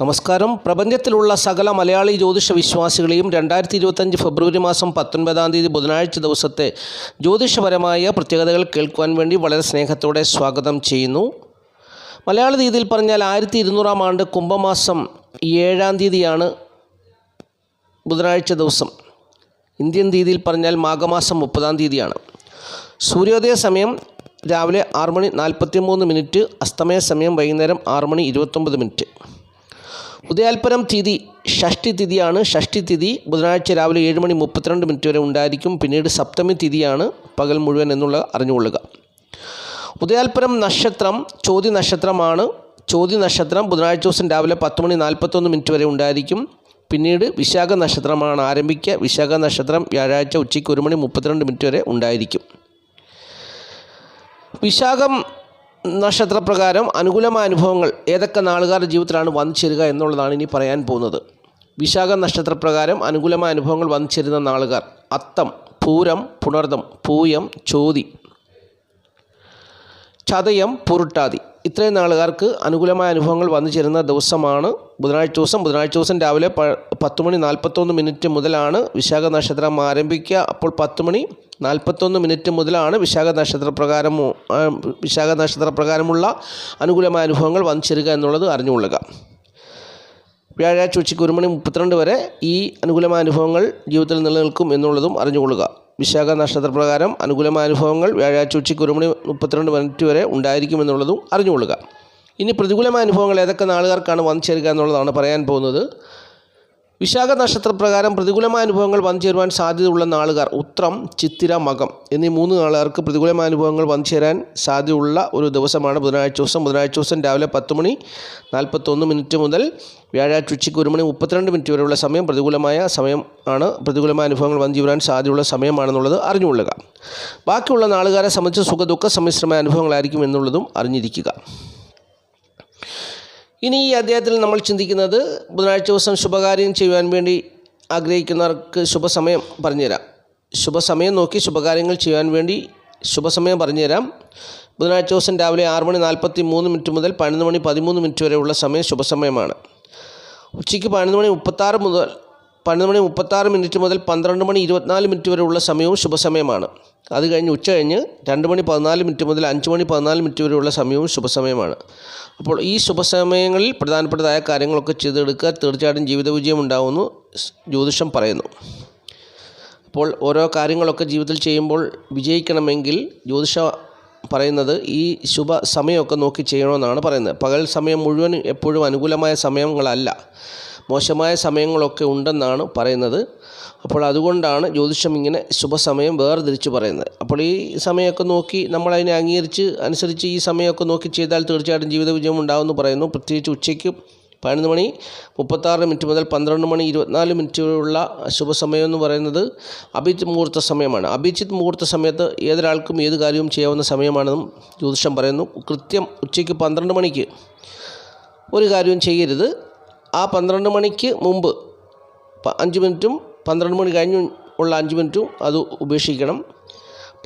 നമസ്കാരം. പ്രപഞ്ചത്തിലുള്ള സകല മലയാളി ജ്യോതിഷ വിശ്വാസികളെയും രണ്ടായിരത്തി ഇരുപത്തഞ്ച് ഫെബ്രുവരി മാസം പത്തൊൻപതാം തീയതി ബുധനാഴ്ച ദിവസത്തെ ജ്യോതിഷപരമായ പ്രത്യേകതകൾ കേൾക്കുവാൻ വേണ്ടി വളരെ സ്നേഹത്തോടെ സ്വാഗതം ചെയ്യുന്നു. മലയാള രീതിയിൽ പറഞ്ഞാൽ ആയിരത്തി ഇരുന്നൂറാം ആണ്ട് കുംഭമാസം ഏഴാം തീയതിയാണ് ബുധനാഴ്ച ദിവസം. ഇന്ത്യൻ രീതിയിൽ പറഞ്ഞാൽ മാഘമാസം മുപ്പതാം തീയതിയാണ്. സൂര്യോദയ സമയം രാവിലെ ആറ് മണി നാൽപ്പത്തി മൂന്ന് മിനിറ്റ് അസ്തമയ സമയം വൈകുന്നേരം ആറ് മണി ഇരുപത്തൊമ്പത് മിനിറ്റ്. ഉദയാൽപരം തിഥി ഷഷ്ടി തിഥിയാണ്. ഷഷ്ടി തിഥി ബുധനാഴ്ച രാവിലെ ഏഴ് മണി മുപ്പത്തിരണ്ട് മിനിറ്റ് വരെ ഉണ്ടായിരിക്കും. പിന്നീട് സപ്തമി തിഥിയാണ് പകൽ മുഴുവൻ എന്നുള്ള അറിഞ്ഞുകൊള്ളുക. ഉദയാൽപരം നക്ഷത്രം ചോതി നക്ഷത്രമാണ്. ചോതി നക്ഷത്രം ബുധനാഴ്ച ദിവസം രാവിലെ പത്ത് മണി നാൽപ്പത്തൊന്ന് മിനിറ്റ് വരെ ഉണ്ടായിരിക്കും. പിന്നീട് വിശാഖ നക്ഷത്രമാണ് ആരംഭിക്കുക. വിശാഖ നക്ഷത്രം വ്യാഴാഴ്ച ഉച്ചയ്ക്ക് ഒരു മണി മുപ്പത്തിരണ്ട് മിനിറ്റ് വരെ ഉണ്ടായിരിക്കും. വിശാഖം നക്ഷത്രപ്രകാരം അനുകൂലമായ അനുഭവങ്ങൾ ഏതൊക്കെ നാളുകാരുടെ ജീവിതത്തിലാണ് വന്നു ചേരുക എന്നുള്ളതാണ് ഇനി പറയാൻ പോകുന്നത്. വിശാഖ നക്ഷത്രപ്രകാരം അനുകൂലമായ അനുഭവങ്ങൾ വന്നു ചേരുന്ന നാളുകാർ അത്തം പൂരം പുണർദം പൂയം ചോതി ചതയം പുരുട്ടാതി. ഇത്രയും നാളുകാർക്ക് അനുകൂലമായ അനുഭവങ്ങൾ വന്നു ചേരുന്ന ദിവസമാണ് ബുധനാഴ്ച ദിവസം. ബുധനാഴ്ച ദിവസം രാവിലെ പ പത്ത് മണി നാൽപ്പത്തൊന്ന് മിനിറ്റ് മുതലാണ് വിശാഖ നക്ഷത്രം ആരംഭിക്കുക. അപ്പോൾ പത്ത് മണി നാൽപ്പത്തൊന്ന് മിനിറ്റ് മുതലാണ് വിശാഖ നക്ഷത്രപ്രകാരം വിശാഖ നക്ഷത്രപ്രകാരമുള്ള അനുകൂലമായ അനുഭവങ്ങൾ വന്നു ചേരുക എന്നുള്ളത് അറിഞ്ഞുകൊള്ളുക. വ്യാഴാഴ്ച ഉച്ചയ്ക്ക് ഒരു മണി മുപ്പത്തിരണ്ട് വരെ ഈ അനുകൂലമായ അനുഭവങ്ങൾ ജീവിതത്തിൽ നിലനിൽക്കും എന്നുള്ളതും അറിഞ്ഞുകൊള്ളുക. വിശാഖ നക്ഷത്രപ്രകാരം അനുകൂലമായ അനുഭവങ്ങൾ വ്യാഴാഴ്ച ഉച്ചയ്ക്ക് ഒരു മണി മുപ്പത്തിരണ്ട് മിനിറ്റ് വരെ ഉണ്ടായിരിക്കും എന്നുള്ളതും അറിഞ്ഞുകൊള്ളുക. ഇനി പ്രതികൂലമായ അനുഭവങ്ങൾ ഏതൊക്കെ നാളുകാർക്കാണ് വന്നു ചേരുക എന്നുള്ളതാണ് പറയാൻ പോകുന്നത്. വിശാഖ നക്ഷത്രപ്രകാരം പ്രതികൂലമായ അനുഭവങ്ങൾ വന്നു ചേരുവാൻ സാധ്യതയുള്ള നാളുകാർ ഉത്രം ചിത്തിര മകം എന്നീ മൂന്ന് നാളുകാർക്ക് പ്രതികൂലമായ അനുഭവങ്ങൾ വന്നു ചേരാൻ സാധ്യതയുള്ള ഒരു ദിവസമാണ് ബുധനാഴ്ച ദിവസം. ബുധനാഴ്ച ദിവസം രാവിലെ പത്ത് മണി നാൽപ്പത്തൊന്ന് മിനിറ്റ് മുതൽ വ്യാഴാഴ്ച ഉച്ചയ്ക്ക് ഒരു മണി മുപ്പത്തിരണ്ട് മിനിറ്റ് വരെയുള്ള സമയം പ്രതികൂലമായ സമയം ആണ്. പ്രതികൂലമായ അനുഭവങ്ങൾ വന്നു ചേരാൻ സാധ്യതയുള്ള സമയമാണെന്നുള്ളത് അറിഞ്ഞുകൊള്ളുക. ബാക്കിയുള്ള നാളുകാരെ സംബന്ധിച്ച് സുഖ ദുഃഖ സമ്മിശ്രമായ അനുഭവങ്ങളായിരിക്കും എന്നുള്ളതും അറിഞ്ഞിരിക്കുക. ഇനി ഈ അദ്ദേഹത്തിൽ നമ്മൾ ചിന്തിക്കുന്നത് ബുധനാഴ്ച ദിവസം ശുഭകാര്യം ചെയ്യുവാൻ വേണ്ടി ആഗ്രഹിക്കുന്നവർക്ക് ശുഭസമയം പറഞ്ഞുതരാം. ശുഭസമയം നോക്കി ശുഭകാര്യങ്ങൾ ചെയ്യാൻ വേണ്ടി ശുഭസമയം പറഞ്ഞുതരാം. ബുധനാഴ്ച ദിവസം രാവിലെ ആറ് മണി നാൽപ്പത്തി മൂന്ന് മിനിറ്റ് മുതൽ പതിനൊന്ന് മണി പതിമൂന്ന് മിനിറ്റ് വരെയുള്ള സമയം ശുഭസമയമാണ്. ഉച്ചയ്ക്ക് പതിനൊന്ന് മണി മുപ്പത്താറ് മുതൽ പതിനൊന്ന് മണി മുപ്പത്താറ് മിനിറ്റ് മുതൽ പന്ത്രണ്ട് മണി ഇരുപത്തിനാല് മിനിറ്റ് വരെയുള്ള സമയവും ശുഭസമയമാണ്. അത് കഴിഞ്ഞ് ഉച്ച കഴിഞ്ഞ് രണ്ട് മണി പതിനാല് മിനിറ്റ് മുതൽ അഞ്ച് മണി പതിനാല് മിനിറ്റ് വരെയുള്ള സമയവും ശുഭസമയമാണ്. അപ്പോൾ ഈ ശുഭസമയങ്ങളിൽ പ്രധാനപ്പെട്ടതായ കാര്യങ്ങളൊക്കെ ചെയ്തെടുക്കുക തീർച്ചയായിട്ടും ജീവിത വിജയം ഉണ്ടാവുമെന്ന് ജ്യോതിഷം പറയുന്നു. അപ്പോൾ ഓരോ കാര്യങ്ങളൊക്കെ ജീവിതത്തിൽ ചെയ്യുമ്പോൾ വിജയിക്കണമെങ്കിൽ ജ്യോതിഷ പറയുന്നത് ഈ ശുഭ സമയമൊക്കെ നോക്കി ചെയ്യണമെന്നാണ് പറയുന്നത്. പകൽ സമയം മുഴുവൻ എപ്പോഴും അനുകൂലമായ സമയങ്ങളല്ല. മോശമായ സമയങ്ങളൊക്കെ ഉണ്ടെന്നാണ് പറയുന്നത്. അപ്പോൾ അതുകൊണ്ടാണ് ജ്യോതിഷം ഇങ്ങനെ ശുഭസമയം വേർതിരിച്ച് പറയുന്നത്. അപ്പോൾ ഈ സമയമൊക്കെ നോക്കി നമ്മളതിനെ അംഗീകരിച്ച് അനുസരിച്ച് ഈ സമയമൊക്കെ നോക്കി ചെയ്താൽ തീർച്ചയായിട്ടും ജീവിത വിജയം ഉണ്ടാകുമെന്ന് പറയുന്നു. പ്രത്യേകിച്ച് ഉച്ചയ്ക്ക് പതിനൊന്ന് മണി മുപ്പത്താറ് മിനിറ്റ് മുതൽ പന്ത്രണ്ട് മണി ഇരുപത്തിനാല് മിനിറ്റ് വരെയുള്ള ശുഭസമയം എന്ന് പറയുന്നത് അഭിജിത് മുഹൂർത്ത സമയമാണ്. അഭിജിത് മുഹൂർത്ത സമയത്ത് ഏതൊരാൾക്കും ഏത് കാര്യവും ചെയ്യാവുന്ന സമയമാണെന്നും ജ്യോതിഷം പറയുന്നു. കൃത്യം ഉച്ചയ്ക്ക് പന്ത്രണ്ട് മണിക്ക് ഒരു കാര്യവും ചെയ്യരുത്. ആ പന്ത്രണ്ട് മണിക്ക് മുമ്പ് അഞ്ച് മിനിറ്റും പന്ത്രണ്ട് മണി കഴിഞ്ഞ് ഉള്ള അഞ്ച് മിനിറ്റും അത് ഉപേക്ഷിക്കണം.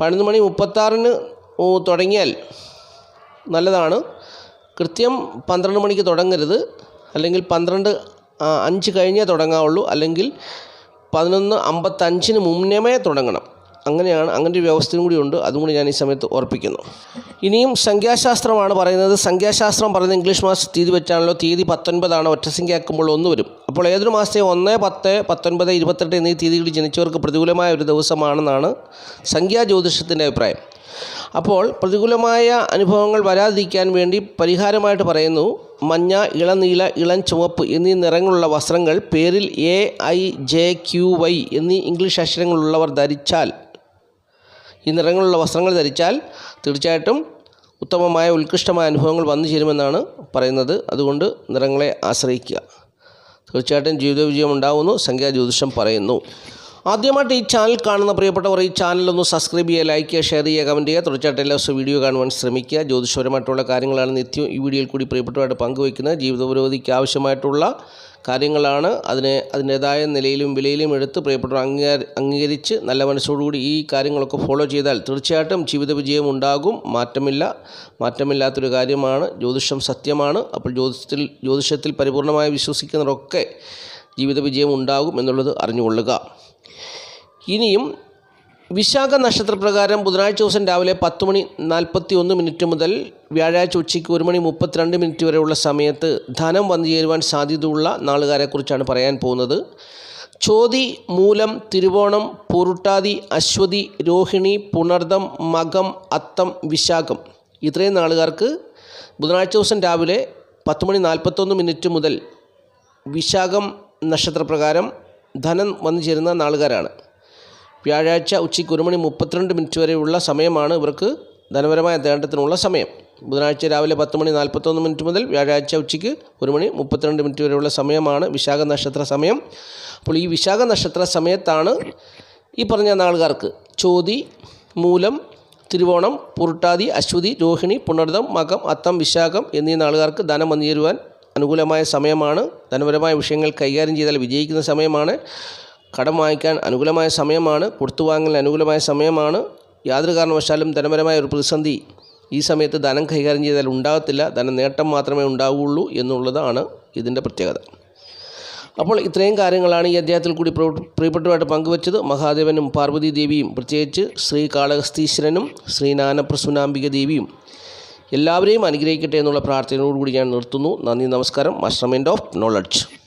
പതിനൊന്ന് മണി മുപ്പത്താറിന് തുടങ്ങിയാൽ നല്ലതാണ്. കൃത്യം പന്ത്രണ്ട് മണിക്ക് തുടങ്ങരുത്. അല്ലെങ്കിൽ പന്ത്രണ്ട് അഞ്ച് കഴിഞ്ഞേ തുടങ്ങാവുള്ളൂ. അല്ലെങ്കിൽ പതിനൊന്ന് അമ്പത്തഞ്ചിന് മുന്നമേ തുടങ്ങണം. അങ്ങനെയാണ് അങ്ങനെ ഒരു വ്യവസ്ഥയും കൂടി ഉണ്ട് അതും കൂടി ഞാൻ ഈ സമയത്ത് ഓർപ്പിക്കുന്നു ഇനിയും സംഖ്യാശാസ്ത്രമാണ് പറയുന്നത്. സംഖ്യാശാസ്ത്രം പറയുന്നത് ഇംഗ്ലീഷ് മാസ തീയതി വെച്ചാണല്ലോ തീയതി പത്തൊൻപതാണ്. ഒറ്റസംഖ്യയാക്കുമ്പോൾ ഒന്ന് വരും. അപ്പോൾ ഏതൊരു മാസത്തെ ഒന്ന് പത്ത് പത്തൊൻപത് ഇരുപത്തെട്ട് എന്നീ തീയതികളിൽ ജനിച്ചവർക്ക് പ്രതികൂലമായ ഒരു ദിവസമാണെന്നാണ് സംഖ്യാ ജ്യോതിഷത്തിന്റെ അഭിപ്രായം. അപ്പോൾ പ്രതികൂലമായ അനുഭവങ്ങൾ വരാതിരിക്കാൻ വേണ്ടി പരിഹാരമായിട്ട് പറയുന്നു മഞ്ഞ ഇളനീല ഇളം ചുവപ്പ് എന്നീ നിറങ്ങളുള്ള വസ്ത്രങ്ങൾ പേരിൽ A I J Q Y എന്നീ ഇംഗ്ലീഷ് അക്ഷരങ്ങളുള്ളവർ ധരിച്ചാൽ ഈ നിറങ്ങളുള്ള വസ്ത്രങ്ങൾ ധരിച്ചാൽ തീർച്ചയായിട്ടും ഉത്തമമായ ഉത്കൃഷ്ടമായ അനുഭവങ്ങൾ വന്നു ചേരുമെന്നാണ് പറയുന്നത്. അതുകൊണ്ട് നിറങ്ങളെ ആശ്രയിക്കുക. തീർച്ചയായിട്ടും ജീവിത വിജയം ഉണ്ടാവുന്നു സംഖ്യാ ജ്യോതിഷം പറയുന്നു. ആദ്യമായിട്ട് ഈ ചാനൽ കാണുന്ന പ്രിയപ്പെട്ടവർ ഈ ചാനൽ ഒന്ന് സബ്സ്ക്രൈബ് ചെയ്യുക ലൈക്ക് ചെയ്യുക ഷെയർ ചെയ്യുക കമന്റ് ചെയ്യുക. തുടർച്ചയായിട്ട് എല്ലാ ദിവസവും വീഡിയോ കാണുവാൻ ശ്രമിക്കുക. ജ്യോതിഷപരമായിട്ടുള്ള കാര്യങ്ങളാണ് നിത്യവും ഈ വീഡിയോയിൽ കൂടി പ്രിയപ്പെട്ടവരായിട്ട് പങ്കുവയ്ക്കുന്നത്. ജീവിത പുരോഗതിക്ക് ആവശ്യമായിട്ടുള്ള കാര്യങ്ങളാണ് അതിനെ അതിന്റേതായ നിലയിലും വിലയിലും എടുത്ത് പ്രിയപ്പെട്ടവർ അംഗീകാര അംഗീകരിച്ച് നല്ല മനസ്സോടുകൂടി ഈ കാര്യങ്ങളൊക്കെ ഫോളോ ചെയ്താൽ തീർച്ചയായിട്ടും ജീവിത വിജയം ഉണ്ടാകും. മാറ്റമില്ല. മാറ്റമില്ലാത്തൊരു കാര്യമാണ്. ജ്യോതിഷം സത്യമാണ്. അപ്പോൾ ജ്യോതിഷത്തിൽ ജ്യോതിഷത്തിൽ പരിപൂർണമായി വിശ്വസിക്കുന്നവരൊക്കെ ജീവിത വിജയം ഉണ്ടാകും എന്നുള്ളത് അറിഞ്ഞുകൊള്ളുക. ഇനിയും വിശാഖ നക്ഷത്രപ്രകാരം ബുധനാഴ്ച ദിവസം രാവിലെ പത്ത് മണി നാൽപ്പത്തി ഒന്ന് മിനിറ്റ് മുതൽ വ്യാഴാഴ്ച ഉച്ചയ്ക്ക് ഒരു മണി മുപ്പത്തിരണ്ട് മിനിറ്റ് വരെയുള്ള സമയത്ത് ധനം വന്നു ചേരുവാൻ സാധ്യതയുള്ള നാളുകാരെക്കുറിച്ചാണ് പറയാൻ പോകുന്നത്. ചോതി മൂലം തിരുവോണം പൊറുട്ടാതി അശ്വതി രോഹിണി പുണർദം മകം അത്തം വിശാഖം ഇത്രയും നാളുകാർക്ക് ബുധനാഴ്ച ദിവസം രാവിലെ പത്ത് മണി നാൽപ്പത്തൊന്ന് മിനിറ്റ് മുതൽ വിശാഖം നക്ഷത്രപ്രകാരം ധനം വന്നു ചേരുന്ന നാളുകാരാണ്. വ്യാഴാഴ്ച ഉച്ചയ്ക്ക് ഒരു മണി മുപ്പത്തിരണ്ട് മിനിറ്റ് വരെയുള്ള സമയമാണ് ഇവർക്ക് ധനപരമായ നേട്ടത്തിനുള്ള സമയം. ബുധനാഴ്ച രാവിലെ പത്ത് മണി നാൽപ്പത്തൊന്ന് മിനിറ്റ് മുതൽ വ്യാഴാഴ്ച ഉച്ചയ്ക്ക് ഒരു മണി മുപ്പത്തിരണ്ട് മിനിറ്റ് വരെയുള്ള സമയമാണ് വിശാഖ നക്ഷത്ര സമയം. അപ്പോൾ ഈ വിശാഖ നക്ഷത്ര സമയത്താണ് ഈ പറഞ്ഞ നാളുകാർക്ക് ചോതി മൂലം തിരുവോണം പുരുട്ടാതി അശ്വതി രോഹിണി പുണർദം മകം അത്തം വിശാഖം എന്നീ നാളുകാർക്ക് ധനം വന്നു അനുകൂലമായ സമയമാണ്. ധനപരമായ വിഷയങ്ങൾ കൈകാര്യം ചെയ്താൽ വിജയിക്കുന്ന സമയമാണ്. കടം വാങ്ങിക്കാൻ അനുകൂലമായ സമയമാണ് കൊടുത്തു വാങ്ങലിന് അനുകൂലമായ സമയമാണ്. യാതൊരു കാരണവശാലും ധനപരമായ ഒരു പ്രതിസന്ധി ഈ സമയത്ത് ധനം കൈകാര്യം ചെയ്താൽ ഉണ്ടാകത്തില്ല. ധന നേട്ടം മാത്രമേ ഉണ്ടാവുകയുള്ളൂ എന്നുള്ളതാണ് ഇതിന്റെ പ്രത്യേകത. അപ്പോൾ ഇത്രയും കാര്യങ്ങളാണ് ഈ അദ്ദേഹത്തിൽ കൂടി പ്രിയ- പ്രിയപ്പെട്ടവരായിട്ട് പങ്കുവച്ചത്. മഹാദേവനും പാർവതി ദേവിയും പ്രത്യേകിച്ച് ശ്രീ കാളഹസ്തീശ്വരനും ശ്രീ നാനപ്രസുനാംബിക ദേവിയും എല്ലാവരെയും അനുഗ്രഹിക്കട്ടെ എന്നുള്ള പ്രാർത്ഥനയോടുകൂടി ഞാൻ നിർത്തുന്നു. നന്ദി നമസ്കാരം. Master mind of knowledge